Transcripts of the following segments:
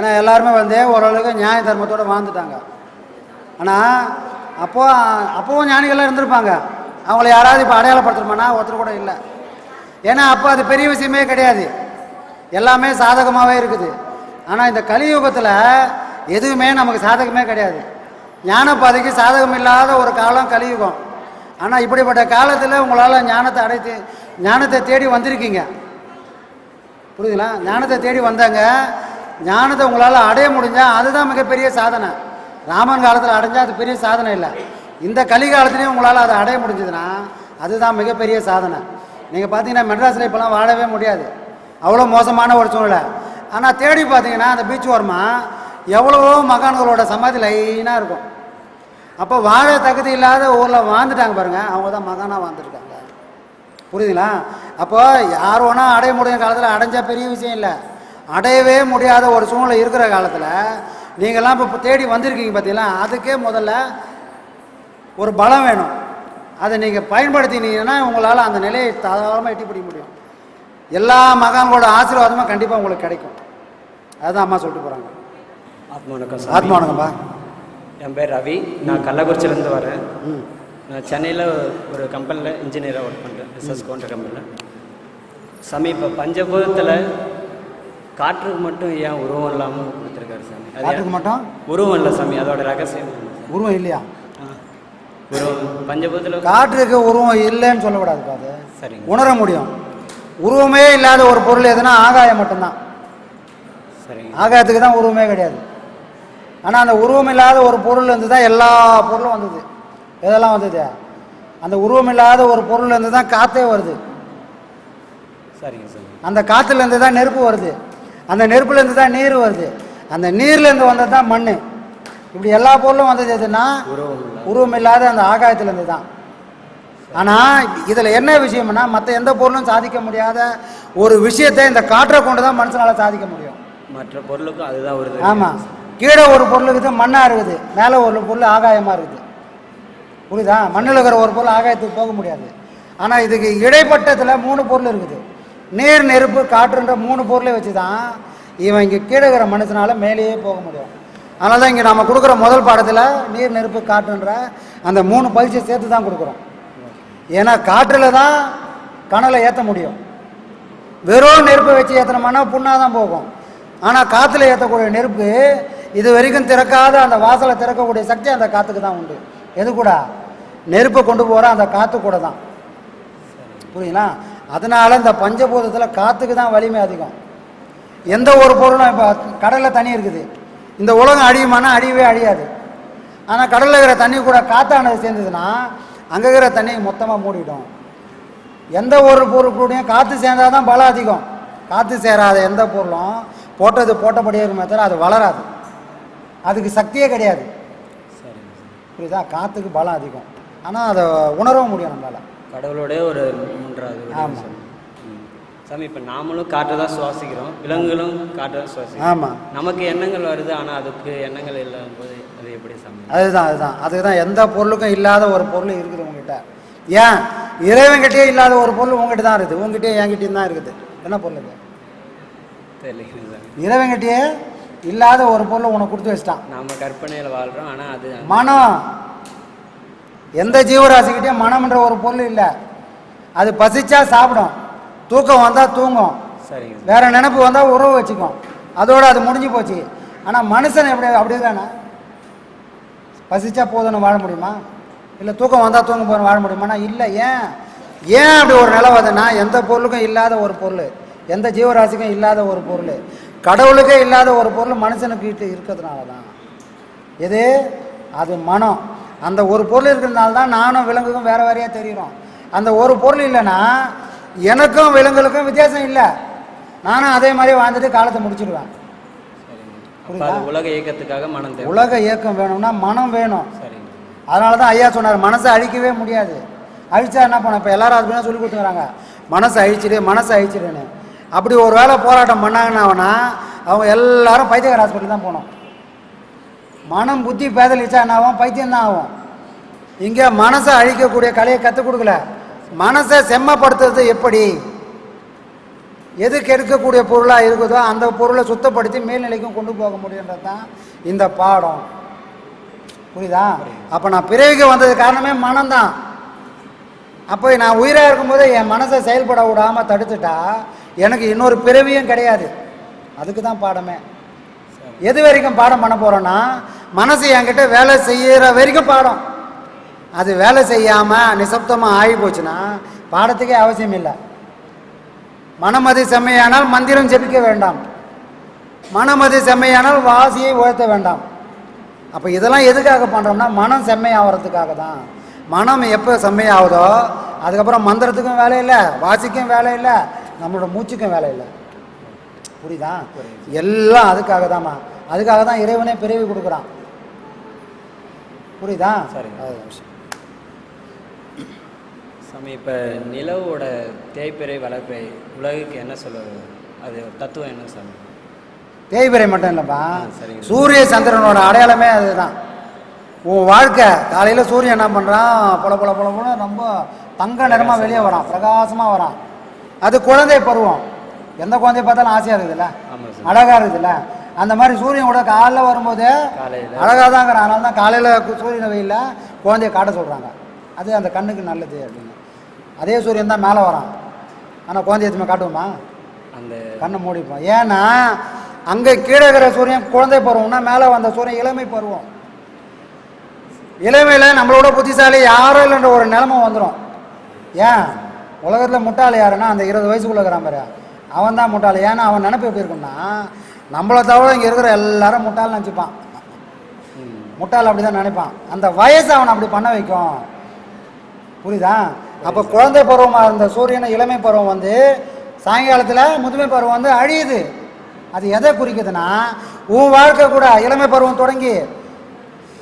ஏன்னா எல்லாருமே வந்து ஓரளவுக்கு நியாய தர்மத்தோடு வாழ்ந்துட்டாங்க. ஆனால் அப்போ அப்போவும் ஞானிகள்லாம் இருந்திருப்பாங்க. அவங்கள யாராவது இப்போ அடையாளப்படுத்தணுமானா ஒருத்தர் கூட இல்லை. ஏன்னா அப்போ அது பெரிய விஷயமே கிடையாது. எல்லாமே சாதகமாகவே இருக்குது. ஆனால் இந்த கலியுகத்தில் எதுவுமே நமக்கு சாதகமே கிடையாது. ஞானப்பாதைக்கு சாதகம் இல்லாத ஒரு காலம் கலியுகம். ஆனால் இப்படிப்பட்ட காலத்தில் உங்களால் ஞானத்தை அடைத்து ஞானத்தை தேடி வந்திருக்கீங்க. புரியுதுங்களா? ஞானத்தை தேடி வந்தாங்க. ஞானத்தை உங்களால் அடைய முடிஞ்சால் அதுதான் மிகப்பெரிய சாதனை. ராமன் காலத்தில் அடைஞ்சால் அது பெரிய சாதனை இல்லை. இந்த கலிகாலத்துலேயும் உங்களால் அதை அடைய முடிஞ்சதுன்னா அதுதான் மிகப்பெரிய சாதனை. நீங்கள் பார்த்தீங்கன்னா மெட்ராஸில் இப்போலாம் வாழவே முடியாது. அவ்வளோ மோசமான ஒரு சூழ்நிலை. ஆனால் தேடி பார்த்தீங்கன்னா அந்த பீச் ஓரமாக எவ்வளவோ மகான்களோட சமாதி லைனாக இருக்கும். அப்போ வாழ தகுதி இல்லாத ஊரில் வாழ்ந்துட்டாங்க பாருங்கள் அவங்க தான் மகானாக வாழ்ந்துருக்காங்க. புரியுதுங்களா? அப்போ யார் வேணால் அடைய முடியும் காலத்தில் அடைஞ்சால் பெரிய விஷயம் இல்லை. அடையவே முடியாத ஒரு சூழ்நிலை இருக்கிற காலத்தில் நீங்கள்லாம் இப்போ தேடி வந்திருக்கீங்க பார்த்தீங்களா அதுக்கே முதல்ல ஒரு பலம் வேணும். அதை நீங்கள் பயன்படுத்தினீங்கன்னா உங்களால் அந்த நிலையை தாராளமாக எட்டி பிடிக்க முடியும். எல்லா மகான்களோட ஆசீர்வாதமும் கண்டிப்பாக உங்களுக்கு கிடைக்கும். அதுதான் அம்மா சொல்லிட்டு போகிறாங்க ஆத்மா வணக்கம். ஆத்மா வணக்கம்பா என் பேர் ரவி. நான் கள்ளக்குறிச்சியிலேருந்து வரேன். ம். நான் சென்னையில் ஒரு கம்பெனியில் இன்ஜினியராக ஒர்க் பண்ணுறேன் எஸ்எஸ் கோன்ற கம்பெனியில் சாமி இப்போ பஞ்சபூதத்தில் காற்றுக்கு மட்டும் ஏன் உருவம் இல்லாமல் கொடுத்துருக்காரு சாமி? ஏன்? மட்டும்? உருவம் இல்லை சாமி அதோட ரகசியம்? உருவம் இல்லையா. உருவம் பஞ்சபூதத்தில் காற்றுக்கு உருவம் இல்லைன்னு சொல்லக்கூடாதுப்பா அது சரிங்க. உணர முடியும். உருவமே இல்லாத ஒரு பொருள் எதுனா ஆகாயம் மட்டும்தான். சரிங்க. ஆகாயத்துக்கு தான் உருவமே கிடையாது. ஆனால் அந்த உருவம் இல்லாத ஒரு பொருள் இருந்து தான் எல்லா பொருளும் வந்தது. எதெல்லாம் வந்தது? அந்த உருவம் இல்லாத ஒரு பொருள் இருந்து தான் காற்றே வருது. சரிங்க சாமி. அந்த காற்றுலேருந்து தான் நெருப்பு வருது. அந்த நெருப்புலேருந்து தான் நீர் வருது. அந்த நீர்லேருந்து வந்தது தான் மண் இப்படி எல்லா பொருளும் வந்தது எதுன்னா உருவம் இல்லை உருவம் இல்லாத அந்த ஆகாயத்திலேருந்து தான். ஆனால் இதில் என்ன விஷயம்னா மற்ற எந்த பொருளும் சாதிக்க முடியாத ஒரு விஷயத்தை இந்த காற்றை கொண்டு தான் மனுஷனால் சாதிக்க முடியும். மற்ற பொருளுக்கும் அதுதான் வருது ஆமாம் கீழே ஒரு பொருள் இருக்குது மண்ணாக இருக்குது. மேலே ஒரு பொருள் ஆகாயமாக இருக்குது. புரியுதா? மண்ணில் இருக்கிற ஒரு பொருள் ஆகாயத்துக்கு போக முடியாது. ஆனால் இதுக்கு இடைப்பட்டத்தில் மூணு பொருள் இருக்குது. நீர் நெருப்பு காற்றுன்ற மூணு பொருளை வச்சு தான் இவன் இங்கே கீழே இருக்கிற மனுஷனால் மேலேயே போக முடியும். அதனால தான் இங்கே நம்ம கொடுக்குற முதல் பாடத்தில் நீர் நெருப்பு காற்றுன்ற அந்த மூணு பயிற்சியை சேர்த்து தான் கொடுக்குறோம். ஏன்னா காற்றில் தான் கனலை ஏற்ற முடியும். வெறும் நெருப்பை வச்சு ஏற்றினோம்னா புண்ணாக தான் போகும். ஆனால் காற்றுல ஏற்றக்கூடிய நெருப்பு இது வரைக்கும் திறக்காத அந்த வாசலை திறக்கக்கூடிய சக்தி அந்த காற்றுக்கு தான் உண்டு. எது கூட? நெருப்பை கொண்டு போகிற அந்த காற்று கூட தான் புரியுங்களா அதனால இந்த பஞ்சபூதத்தில் காற்றுக்கு தான் வலிமை அதிகம். எந்த ஒரு பொருளும் இப்போ கடலில் தண்ணி இருக்குது. இந்த உலகம் அழியுமானா அழியவே அழியாது. ஆனால் கடலில் இருக்கிற தண்ணி கூட காற்றானது சேர்ந்ததுன்னா அங்கே இருக்கிற தண்ணி மொத்தமாக மூடிடும். எந்த ஒரு பொருள் கூடயும் காற்று சேர்ந்தால் தான் பலம் அதிகம். காற்று சேராத எந்த பொருளும் போட்டது போட்டபடியே இருக்குமே தவிர அது வளராது. அதுக்கு சக்தியே கிடையாது. சாமி. புரியுதா? காற்றுக்கு பலம் அதிகம். ஆனால் அதை உணரவும் முடியும் நம்மளால். கடவுளோடைய ஒரு மூன்றாவது வடிவம் ஆமா. சாமி. இப்போ நாமளும் காற்றை தான் சுவாசிக்கிறோம். விலங்குகளும் காற்றை தான் சுவாசிக்கிறோம். ஆமாம் நமக்கு எண்ணங்கள் வருது ஆனால் அதுக்கு எண்ணங்கள் இல்லாத போது அது எப்படி சாமி? அதுதான் அதுதான். அதுதான் எந்த பொருளுக்கும் இல்லாத ஒரு பொருள் இருக்குது உங்ககிட்ட. ஏன்? இறைவன்கிட்டயே இல்லாத ஒரு பொருள் உங்ககிட்ட தான் இருக்குது. உங்ககிட்டயே என்கிட்டயும் தான் இருக்குது. என்ன பொருள் இது தெரியல இறைவன்கிட்டயே இல்லாத ஒரு பொருளை உனக்கு கொடுத்து வச்சிட்டான். நாம கற்பனையில் வாழ்கிறோம் ஆனால் அது மனம். எந்த ஜீவராசிக்கிட்டேயும் மனம்ன்ற ஒரு பொருள் இல்லை. அது பசிச்சா சாப்பிடும். தூக்கம் வந்தால் தூங்கும். சரிங்க. வேற நினைப்பு வந்தால் உறவு வச்சுக்கும். அதோட அது முடிஞ்சு போச்சு. ஆனால் மனுஷன் எப்படி அப்படி தானே பசிச்சா போதும்னு வாழ முடியுமா? இல்லை தூக்கம் வந்தால் தூங்க போதும் வாழ முடியுமானா இல்லை ஏன்? ஏன் அப்படி ஒரு நிலை வருதுன்னா எந்த பொருளுக்கும் இல்லாத ஒரு பொருள். எந்த ஜீவராசிக்கும் இல்லாத ஒரு பொருள். கடவுளுக்கே இல்லாத ஒரு பொருள் மனுஷனுக்கு கிட்ட இருக்கிறதுனால தான் எது? அது மனம். அந்த ஒரு பொருள் இருக்கிறதுனால தான் நானும் விலங்குக்கும் வேற வேறையாக தெரிகிறோம். அந்த ஒரு பொருள் இல்லைன்னா எனக்கும் விலங்குகளுக்கும் வித்தியாசம் இல்லை. நானும் அதே மாதிரி வாழ்ந்துட்டு காலத்தை முடிச்சிடுவேன். உலக இயக்கத்துக்காக மனம் உலக இயக்கம் வேணும்னா மனம் வேணும். அதனால தான் ஐயா சொன்னார் மனசை அழிக்கவே முடியாது. அழிச்சா என்ன பண்ண இப்போ எல்லாரும் அதுக்கு சொல்லி கொடுத்துக்கிறாங்க. மனசை அழிச்சிடு மனசை அழிச்சிடுன்னு. அப்படி ஒரு வேளை போராட்டம் பண்ணாங்கன்னா அவங்க எல்லாரும் பைத்தியக்கார ஹாஸ்பிட்டல் தான் போகணும். மனம் புத்தி பேதலிச்சா என்ன ஆகும்? பைத்தியம் தான் ஆகும். இங்கே மனசை அழிக்கக்கூடிய கலையை கற்றுக் கொடுக்கல. மனசை செம்மப்படுத்துறது எப்படி? எது கெடுக்கக்கூடிய பொருளாக இருக்குதோ அந்த பொருளை சுத்தப்படுத்தி மேல்நிலைக்கும் கொண்டு போக முடியுன்றது தான் இந்த பாடம். புரியுதா? அப்போ நான் பிறவிக்கு வந்தது காரணமே மனம்தான் அப்போ நான் உயிராக இருக்கும்போது என் மனசை செயல்பட விடாமல் தடுத்துட்டா எனக்கு இன்னொரு பிறவியும் கிடையாது. அதுக்கு தான் பாடமே. எது வரைக்கும் பாடம் பண்ண போகிறோன்னா மனசு என்கிட்ட வேலை செய்கிற வரைக்கும் பாடம். அது வேலை செய்யாமல் நிசப்தமாக ஆகி போச்சுன்னா பாடத்துக்கே அவசியம் இல்லை. மனமதி செம்மையானால் மந்திரம் ஜெபிக்க வேண்டாம். மனமதி செம்மையானால் வாசியை உயர்த்த வேண்டாம். அப்போ இதெல்லாம் எதுக்காக பண்ணுறோம்னா மனம் செம்மையாகிறதுக்காக தான். மனம் எப்போ செம்மையாகுதோ அதுக்கப்புறம் மந்திரத்துக்கும் வேலை இல்லை வாசிக்கும் வேலை இல்லை நம்மளோட மூச்சுக்கும் வேலை இல்லை. புரியுதா? எல்லாம் அதுக்காக தான்மா அதுக்காக தான் இறைவனே பிறவி கொடுக்குறான். புரியுதா? சரிங்க. சாமி இப்போ நிலவோட தேய்பிறை வளர்ப்பிறை உலகுக்கு என்ன சொல்ல அது தத்துவம் என்ன சாமி? தேய்பிறை மட்டும் இல்லைப்பா. சரிங்க. சூரிய சந்திரனோட அடையாளமே அதுதான். உன் வாழ்க்கை காலையில் சூரியன் என்ன பண்ணுறான் பொல பொல பொல பொல ரொம்ப தங்க நிறமாக வெளியே வரான். பிரகாசமாக வரான். அது குழந்தை பருவம். எந்த குழந்தைய பார்த்தாலும் ஆசையாக இருக்குதுல்ல? அழகாக இருக்குதுல்ல? அந்த மாதிரி சூரியன் கூட காலைல வரும்போது அழகாக தாங்கிறான் அதனால தான் காலையில் சூரியன் வெயிலில் குழந்தைய காட்ட சொல்கிறாங்க அது அந்த கண்ணுக்கு நல்லது அப்படின்னு. அதே சூரியன் தான் மேலே வரான். ஆனால் குழந்தைய எதுவுமே காட்டுவோமா? அந்த கண்ணை மூடிப்போம். ஏன்னா அங்கே கீழே இருக்கிற சூரியன் குழந்தை பருவம்னா மேலே வந்த சூரியன் இளமை பருவம். இளமையில் நம்மளோட புத்திசாலி யாரும் இல்லைன்ற ஒரு நிலைமை வந்துடும் ஏன்? உலகத்தில் முட்டாள் யாருன்னா அந்த இருபது வயசுக்குள்ள இருக்கிறான் பாரு. அவன் தான் முட்டாள். ஏன்னா அவன் நினைப்பு எப்படி இருக்கும்னா நம்மளை தவிர இங்கே இருக்கிற எல்லாரும் முட்டாள் நினச்சிப்பான். முட்டாள் அப்படி தான் நினைப்பான். அந்த வயசு அவனை அப்படி பண்ண வைக்கும். புரியுதா? அப்போ குழந்தை பருவமாக இருந்த சூரியனை இளமை பருவம் வந்து சாயங்காலத்தில் முதுமை பருவம் வந்து அழியுது. அது எதை குறிக்குதுன்னா உன் வாழ்க்கை கூட இளமை பருவம் தொடங்கி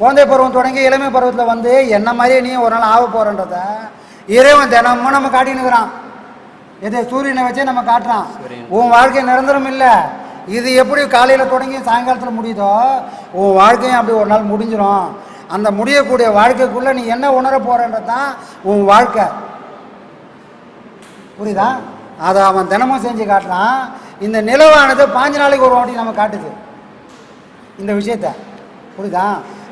குழந்தை பருவம் தொடங்கி இளமை பருவத்தில் வந்து என்ன மாதிரியே நீ ஒரு நாள் ஆக போகிறன்றத இறைவன் தினமும் நம்ம காட்டினுக்கிறான் எது? சூரியனை வச்சே நம்ம காட்டுறான். உன் வாழ்க்கை நிரந்தரம் இல்லை. இது எப்படி காலையில் தொடங்கி சாயங்காலத்தில் முடியுதோ உன் வாழ்க்கையும் அப்படி ஒரு நாள் முடிஞ்சிடும் அந்த முடியக்கூடிய வாழ்க்கைக்குள்ளே நீ என்ன உணர போகிறன்றது தான் உன் வாழ்க்கை. புரியுதா? அதை அவன் தினமும் செஞ்சு காட்டுறான். இந்த நிலவானது பாஞ்சு நாளைக்கு ஒரு வாட்டி நம்ம காட்டுது. இந்த விஷயத்த. புரியுதா?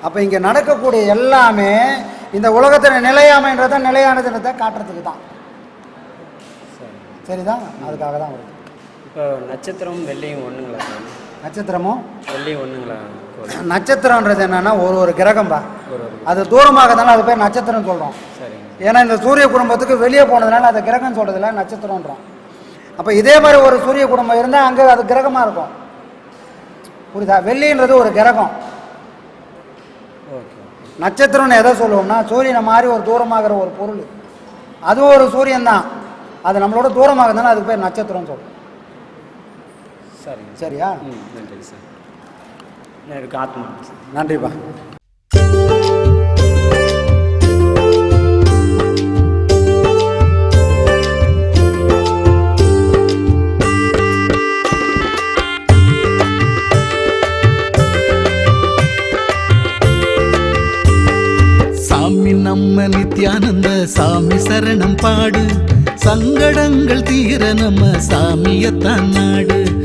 அப்போ இங்கே நடக்கக்கூடிய எல்லாமே இந்த உலகத்தில் நிலையாமைன்றத நிலையானதுன்றதை காட்டுறதுக்கு தான் சரி அதுக்காக தான் வருது. நட்சத்திரம் வெள்ளியும் ஒன்றுங்களா நட்சத்திரமும் வெள்ளியும் ஒன்றுங்களா நட்சத்திரன்றது என்னன்னா ஒரு ஒரு கிரகம்பா அது தூரமாக இருந்தாலும் அது பேர் நட்சத்திரம் சொல்கிறோம் ஏன்னா இந்த சூரிய குடும்பத்துக்கு வெளியே போனதுனால அது கிரகம் சொல்கிறதில்ல நட்சத்திரன்றோம் அப்போ இதே மாதிரி ஒரு சூரிய குடும்பம் இருந்தால் அங்கே அது கிரகமாக இருக்கும். புரியுதா? வெள்ளின்றது ஒரு கிரகம். ஓகே நட்சத்திரம்னு எதை சொல்லுவோம்னா சூரியனை மாதிரி ஒரு தூரமாகிற ஒரு பொருள். அது ஒரு சூரியன் தான் அது நம்மளோட தூரமாக இருந்தாலும் அதுக்கு பேர் நட்சத்திரம் சொல்றோம். சரிங்க. சரியா? ம் நன்றி சார். எனக்கு ஆத்மா. சார் நன்றிப்பா. சாமி நம்ம நித்யானந்த சாமி சரணம் பாடு. சங்கடங்கள் தீர நம்ம சாமியத்தான் நாடு.